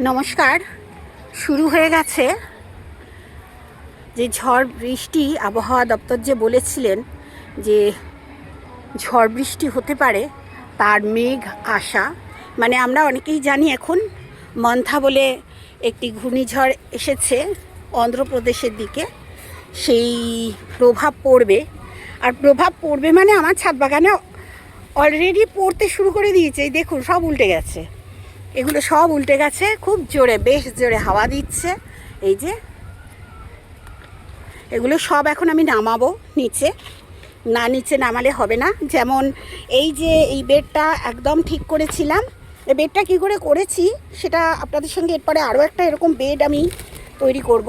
নমস্কার। শুরু হয়ে গেছে যে ঝড় বৃষ্টি আবহাওয়া দপ্তর যে বলেছিলেন যে ঝড় বৃষ্টি হতে পারে, তার মেঘ আসা মানে আমরা অনেকেই জানি এখন মন্থা বলে একটি ঘূর্ণিঝড় এসেছে অন্ধ্রপ্রদেশের দিকে। সেই প্রভাব পড়বে। আর প্রভাব পড়বে মানে আমার ছাদ বাগানে অলরেডি পড়তে শুরু করে দিয়েছে। দেখুন, সব উল্টে গেছে। এগুলো সব উল্টে গেছে, খুব জোরে, বেশ জোরে হাওয়া দিচ্ছে। এই যে, এগুলো সব এখন আমি নামাবো নিচে। না, নিচে নামালে হবে না। যেমন এই যে, এই বেডটা একদম ঠিক করেছিলাম। এই বেডটা কী করে করেছি, সেটা আপনাদের সঙ্গে এরপরে আরও একটা এরকম বেড আমি তৈরি করব।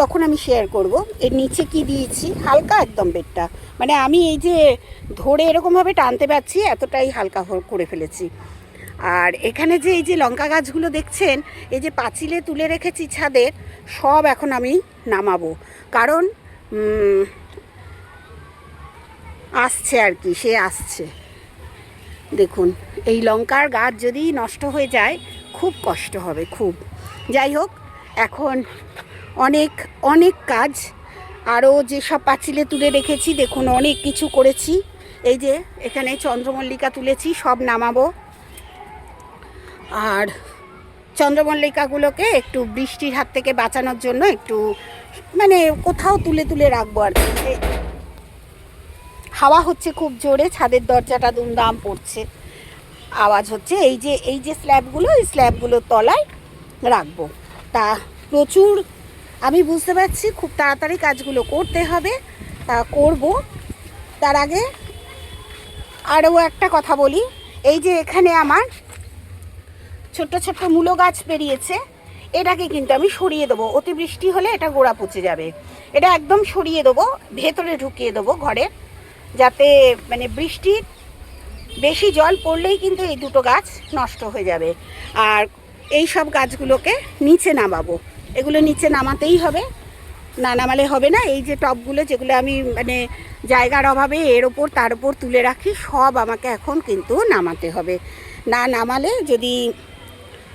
তখন আমি শেয়ার করব। এর নিচে কি দিয়েছি? হালকা একদম বেডটা। মানে আমি এই যে, ধরে এরকমভাবে টানতে পারছি, এতটাই হালকা করে ফেলেছি। আর এখানে যে এই যে লঙ্কা গাছগুলো দেখছেন, এই যে পাঁচিলে তুলে রেখেছি ছাদের সব এখন আমি নামাবো। কারণ আসছে আর কি, সে আসছে। দেখুন, এই লঙ্কার গাছ যদি নষ্ট হয়ে যায়, খুব কষ্ট হবে, খুব। যাই হোক, এখন অনেক অনেক কাজ। আরও যেসব পাঁচিলে তুলে রেখেছি, দেখুন, অনেক কিছু করেছি। এই যে, এখানে চন্দ্রমল্লিকা তুলেছি, সব নামাবো। আর চন্দ্রমল্লিকাগুলোকে একটু বৃষ্টির হাত থেকে বাঁচানোর জন্য একটু মানে কোথাও তুলে তুলে রাখব আর হাওয়া হচ্ছে খুব জোরে, ছাদের দরজাটা দুমদাম পড়ছে আওয়াজ হচ্ছে এই যে এই যে স্ল্যাবগুলো, এই স্ল্যাবগুলোর তলায় রাখব। তা প্রচুর, আমি বুঝতে পারছি খুব তাড়াতাড়ি কাজগুলো করতে হবে। তা করব। তার আগে আরও একটা কথা বলি। এই যে এখানে আমার ছোট্ট ছোট্ট মূলো গাছ বেরিয়েছে এটাকে কিন্তু আমি সরিয়ে দেবো। অতিবৃষ্টি হলে এটা গোড়া পচে যাবে। এটা একদম সরিয়ে দেবো, ভেতরে ঢুকিয়ে দেবো ঘরে, যাতে মানে বৃষ্টির বেশি জল পড়লেই কিন্তু এই দুটো গাছ নষ্ট হয়ে যাবে। আর এই সব গাছগুলোকে নিচে নামাবো। এগুলো নিচে নামাতেই হবে। না নামালে হবে না। এই যে টবগুলো যেগুলো আমি মানে জায়গার অভাবে এর ওপর তার ওপর তুলে রাখি, সব আমাকে এখন কিন্তু নামাতে হবে। না নামালে যদি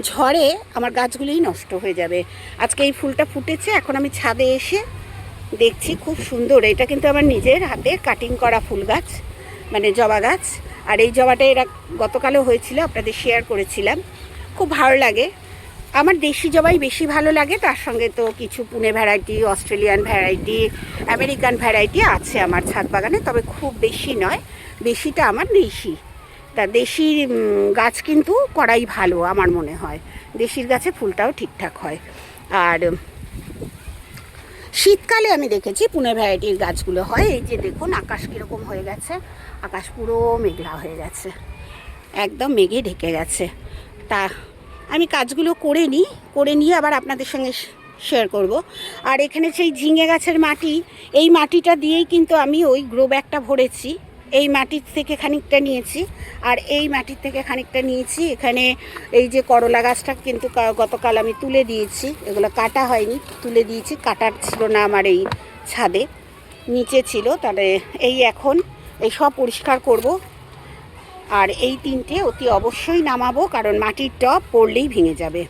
ঝড়ে আমার গাছগুলোই নষ্ট হয়ে যাবে। আজকে এই ফুলটা ফুটেছে, এখন আমি ছাদে এসে দেখছি খুব সুন্দর। এটা কিন্তু আমার নিজের হাতে কাটিং করা ফুল গাছ মানে জবা গাছ। আর এই জবাটা এরা গতকালও হয়েছিল, আপনাদের শেয়ার করেছিলাম। খুব ভালো লাগে। আমার দেশি জবাই বেশি ভালো লাগে, তার সঙ্গে তো কিছু Pune variety Australian variety American variety আছে আমার ছাদ বাগানে, তবে খুব বেশি নয়, বেশিটা আমার দেশি। তা দেশি গাছ কিন্তু করাই ভালো আমার মনে হয়। দেশির গাছে ফুলটাও ঠিকঠাক হয়। আর শীতকালে আমি দেখেছি পুনে ভ্যারাইটির গাছগুলো হয়। এই যে দেখুন, আকাশ কীরকম হয়ে গেছে। আকাশ পুরো মেঘলা হয়ে গেছে। একদম মেঘে ঢেকে গেছে। তা আমি কাজগুলো করে নিই, করে নিয়ে আবার আপনাদের সঙ্গে শেয়ার করব। আর এখানে সেই ঝিঙে গাছের মাটি, এই মাটিটা দিয়েই কিন্তু আমি ওই গ্রো ব্যাগটা ভরেছি। এই মাটির থেকে খানিকটা নিয়েছি। আর এই মাটির থেকে খানিকটা নিয়েছি। এখানে এই যে করলা গাছটা কিন্তু গতকাল আমি তুলে দিয়েছি। এগুলো কাটা হয়নি, তুলে দিয়েছি। কাটার ছিল না আমার এই ছাদে, নিচে ছিল। তাহলে এই এখন এই সব পরিষ্কার করব। আর এই তিনটে অতি অবশ্যই নামাবো, কারণ মাটির টপ পড়লেই ভেঙে যাবে।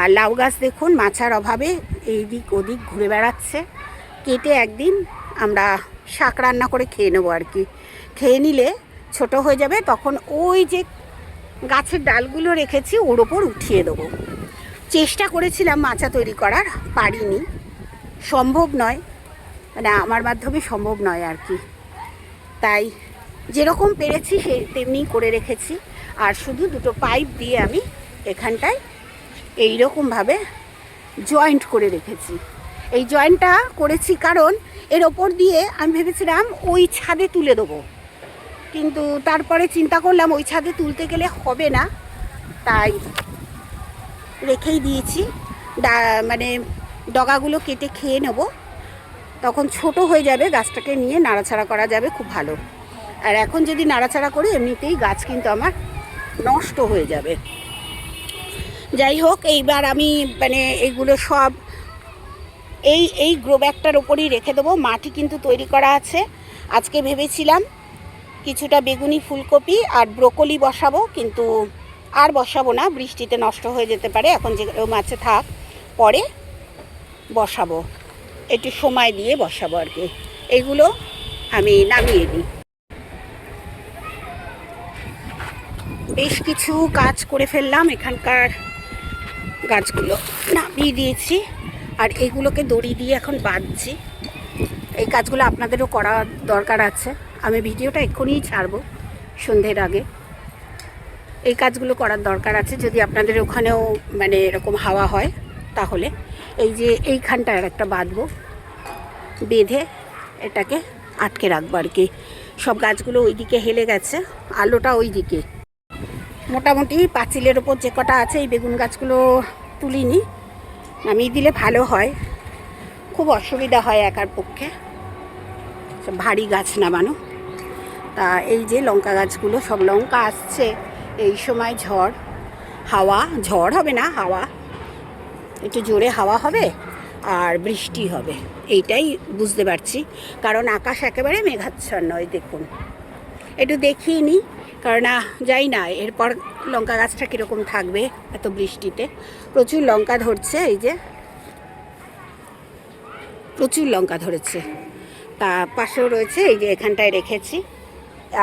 আর লাউ গাছ দেখুন, মাছার অভাবে এই দিক ওদিক ঘুরে বেড়াচ্ছে। কেটে একদিন আমরা শাক রান্না করে খেয়ে নেব আর কি। খেয়ে নিলে ছোট হয়ে যাবে, তখন ওই যে গাছের ডালগুলো রেখেছি ওর ওপর উঠিয়ে দেবো। চেষ্টা করেছিলাম মাচা তৈরি করার, পারিনি। সম্ভব নয়। মানে আমার মাধ্যমে সম্ভব নয় আর কি। তাই যেরকম পেরেছি সে তেমনি করে রেখেছি। আর শুধু দুটো পাইপ দিয়ে আমি এখানটায় এই রকমভাবে জয়েন্ট করে রেখেছি। এই জয়েন্টটা করেছি কারণ এর ওপর দিয়ে আমি ভেবেছিলাম ওই ছাদে তুলে দেবো। কিন্তু তারপরে চিন্তা করলাম ওই ছাদে তুলতে গেলে হবে না। তাই রেখেই দিয়েছি। মানে ডগাগুলো কেটে খেয়ে নেব। তখন ছোট হয়ে যাবে, গাছটাকে নিয়ে নাড়াচাড়া করা যাবে খুব ভালো। আর এখন যদি নাড়াচাড়া করি, এমনিতেই গাছ কিন্তু আমার নষ্ট হয়ে যাবে। যাই হোক, এইবার আমি মানে এগুলো সব এই এই গ্রো ব্যাগটার ওপরই রেখে দেবো। মাটি কিন্তু তৈরি করা আছে। আজকে ভেবেছিলাম কিছুটা বেগুনি ফুলকপি আর ব্রোকলি বসাবো, কিন্তু আর বসাবো না। বৃষ্টিতে নষ্ট হয়ে যেতে পারে। এখন যেগুলো মাছে থাক, পরে বসাবো। একটু সময় দিয়ে বসাবো আর কি। এগুলো আমি নামিয়ে দিই বেশ কিছু কাজ করে ফেললাম এখানকার গাছগুলো। নামিয়ে দিয়েছি। আর এগুলোকে দড়ি দিয়ে এখন বাঁধছি। এই কাজগুলো আপনাদেরও করা দরকার আছে। আমি ভিডিওটা এক্ষুনিই ছাড়বো সন্ধ্যের আগে। এই কাজগুলো করার দরকার আছে। যদি আপনাদের ওখানেও মানে এরকম হাওয়া হয়, তাহলে এই যে এইখানটায় একটা বাঁধবো। বেঁধে এটাকে আটকে রাখব আর কি। সব গাছগুলো ওইদিকে হেলে গেছে। আলোটা ওই দিকে মোটামুটি পাঁচিলের ওপর যে কটা আছে, এই বেগুন গাছগুলো তুলিনি। নামিয়ে দিলে ভালো হয়। খুব অসুবিধা হয় একার পক্ষে। ভারী গাছ নামানো। তা এই যে লঙ্কা গাছগুলো, সব লঙ্কা আসছে। এই সময় ঝড়, হাওয়া, ঝড় হবে না, হাওয়া। একটু জোরে হাওয়া হবে আর বৃষ্টি হবে। এইটাই বুঝতে পারছি। কারণ আকাশ একেবারে মেঘাচ্ছন্ন, এই দেখুন। একটু দেখিয়ে নিই। কারণ যাই না, এরপর লঙ্কা গাছটা কীরকম থাকবে এত বৃষ্টিতে। প্রচুর লঙ্কা ধরছে, এই যে। প্রচুর লঙ্কা ধরেছে। তা পাশেও রয়েছে, এই যে এখানটায় রেখেছি।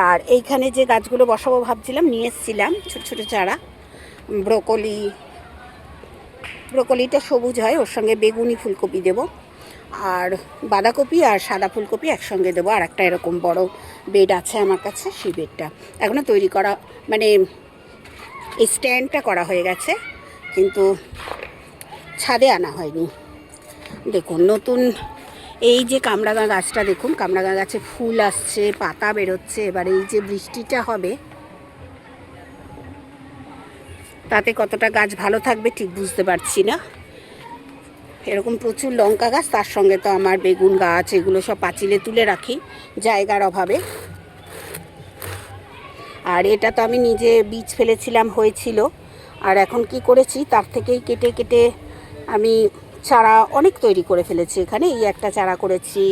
আর এইখানে যে গাছগুলো বসাবো ভাবছিলাম, নিয়ে এসেছিলাম, ছোটো ছোটো চারা। ব্রোকলি, ব্রোকলিটা সবুজ হয়, ওর সঙ্গে বেগুনি ফুলকপি দেবো। আর বাঁধাকপি আর সাদা ফুলকপি একসঙ্গে দেবো, আর একটা এরকম বড় বেড আছে আমার কাছে, সেই বেডটা এখনও তৈরি করা মানে স্ট্যান্ডটা করা হয়ে গেছে, কিন্তু ছাদে আনা হয়নি। দেখুন, নতুন এই যে কামরাঙা গাছটা দেখুন, কামরাঙা গাছে ফুল আসছে, পাতা বেরোচ্ছে, এবার এই যে বৃষ্টিটা হবে, তাতে কতটা গাছ ভালো থাকবে ঠিক বুঝতে পারছি না। এরকম প্রচুর লঙ্কা গাছ, তার সঙ্গে তো আমার বেগুন গাছ, এগুলো সব পাঁচিলে তুলে রাখি জায়গার অভাবে। আর এটা তো আমি নিজে বীজ ফেলেছিলাম, হয়েছিল। আর এখন কি করেছি, তার থেকেই কেটে কেটে আমি চারা অনেক তৈরি করে ফেলেছি এখানে। এই একটা চারা করেছি,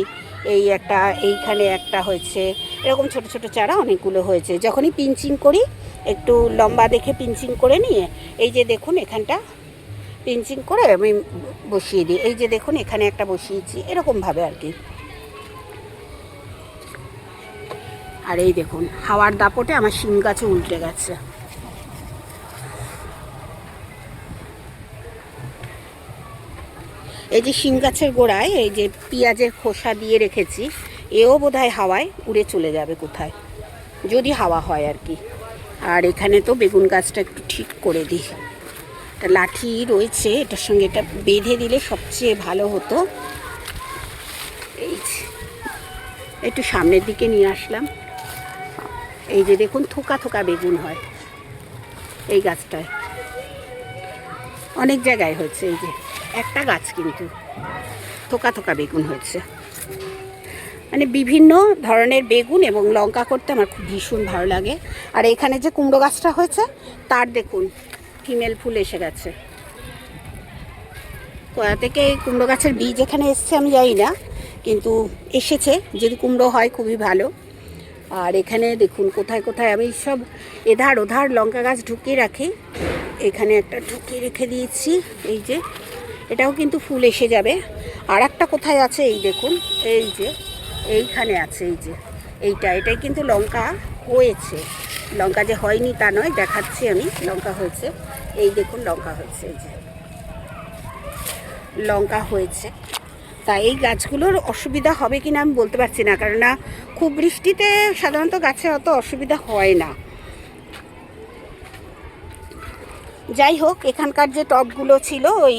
এই একটা, এইখানে একটা হয়েছে। এরকম ছোট ছোট চারা অনেকগুলো হয়েছে। যখনই পিঞ্চিং করি, একটু লম্বা দেখে পিঞ্চিং করে নিয়ে, এই যে দেখুন এখানটা পিঞ্চিং করে আমি বসিয়ে দিই। এই যে দেখুন, এখানে একটা বসিয়েছি। এরকমভাবে আর কি। আর এই দেখুন, হাওয়ার দাপটে আমার শিম গাছও উল্টে গেছে। এই যে শিম গাছের গোড়ায়, এই যে পেঁয়াজের খোসা দিয়ে রেখেছি, এও বোধহয় হাওয়ায় উড়ে চলে যাবে কোথায়। যদি হাওয়া হয় আর কি। আর এখানে তো বেগুন গাছটা একটু ঠিক করে দিই। একটা লাঠি রয়েছে, এটার সঙ্গে এটা বেঁধে দিলে সবচেয়ে ভালো হতো। এই একটু সামনের দিকে নিয়ে আসলাম। এই যে দেখুন, থোকা থোকা বেগুন হয় এই গাছটায়। অনেক জায়গায় হয়েছে এই যে, একটা গাছ কিন্তু থোকা থোকা বেগুন হয়েছে। মানে বিভিন্ন ধরনের বেগুন এবং লঙ্কা করতে আমার খুব ভীষণ ভালো লাগে। আর এখানে যে কুমড়ো গাছটা হয়েছে, তার দেখুন ফিমেল ফুল এসে গেছে। কোথা থেকে কুমড়ো গাছের বীজ এখানে এসছে আমি জানি না, কিন্তু এসেছে। যদি কুমড়ো হয় খুবই ভালো। আর এখানে দেখুন কোথায় কোথায় আমি সব এধার ওধার লঙ্কা গাছ ঢুকিয়ে রাখি। এখানে একটা ঢুকিয়ে রেখে দিয়েছি, এই যে। এটাও কিন্তু ফুল এসে যাবে। আর একটা কোথায় আছে, এই দেখুন, এই যে, এইখানে আছে, এই যে। এইটা, এটাই কিন্তু লঙ্কা হয়েছে। লঙ্কা যে হয়নি তা নয়, দেখাচ্ছি আমি, লঙ্কা হয়েছে। এই দেখুন লঙ্কা হয়েছে, এই যে। লঙ্কা হয়েছে। তা এই গাছগুলোর অসুবিধা হবে কি না আমি বলতে পারছি না, কেননা খুব বৃষ্টিতে সাধারণত গাছে অত অসুবিধা হয় না। যাই হোক, এখানকার যে টবগুলো ছিল, ওই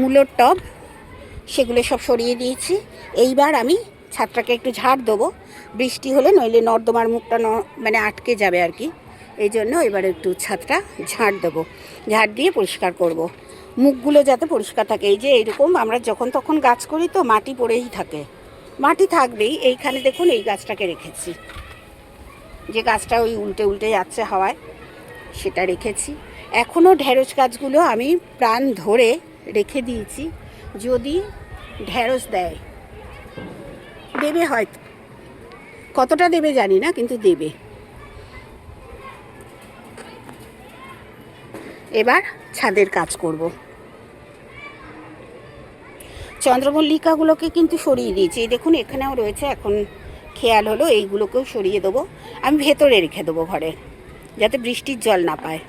মূলোর টব সেগুলো সব সরিয়ে দিয়েছি। এইবার আমি ছাদটাকে একটু ঝাড় দেবো। বৃষ্টি হলে নইলে নর্দমার মুখটা ন মানে আটকে যাবে আর কি। এই জন্য এবার একটু ছাদটা ঝাড় দেবো। ঝাড় দিয়ে পরিষ্কার করব। মুখগুলো যাতে পরিষ্কার থাকে। এই যে এইরকম আমরা যখন তখন গাছ করি তো মাটি পড়েই থাকে। মাটি থাকবেই। এইখানে দেখুন এই গাছটাকে রেখেছি। যে গাছটা ওই উল্টে উল্টে যাচ্ছে হাওয়ায়, সেটা রেখেছি। এখনও ঢেঁড়স গাছগুলো আমি প্রাণ ধরে রেখে দিয়েছি। যদি ঢেঁড়স দেয় দেবে হয়তো। কতটা দেবে জানি না, কিন্তু দেবে। এবার ছাদের কাজ করব। চন্দ্রমল্লিকাগুলোকে কিন্তু সরিয়ে দিয়েছি। দেখুন, এখানেও রয়েছে, এখন খেয়াল হলো, এইগুলোকেও সরিয়ে দেবো। আমি ভেতরে রেখে দেবো ঘরে, যাতে বৃষ্টির জল না পায়।